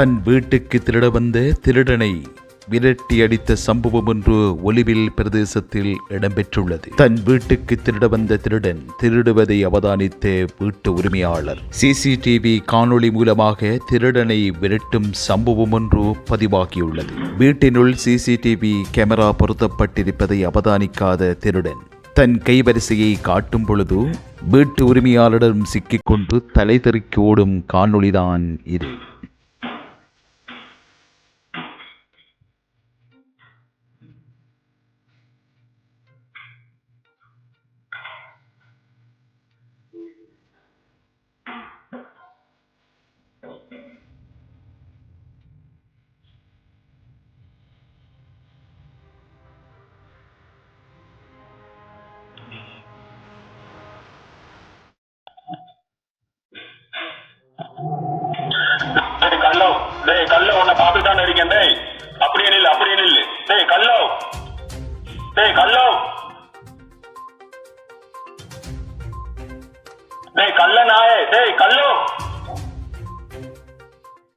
தன் வீட்டுக்கு திருட வந்த திருடனை விரட்டி அடித்த சம்பவம் ஒன்று ஒலிவில் பிரதேசத்தில் இடம்பெற்றுள்ளது. தன் வீட்டுக்கு திருட வந்த திருடன் திருடுவதை அவதானித்த வீட்டு உரிமையாளர். சிசிடிவி காணொளி மூலமாக திருடனை விரட்டும் சம்பவம் ஒன்று பதிவாகியுள்ளது. வீட்டினுள் சிசிடிவி கேமரா பொருத்தப்பட்டிருப்பதை அவதானிக்காத திருடன் தன் கைவரிசையை காட்டும் பொழுது வீட்டு உரிமையாளரிடம் சிக்கிக்கொண்டு தலை தெறிக்கு ஓடும் காணொளிதான் இது. கல்லோ டேய் கல்லோ உன்னை பார்த்துட்டு இருக்கேன் டேய். அப்படியே நில்லு அப்படியே நில்லு. டேய் கல்லோ டேய் கல்லோ டேய் கல்ல நாயே டேய் கல்லோ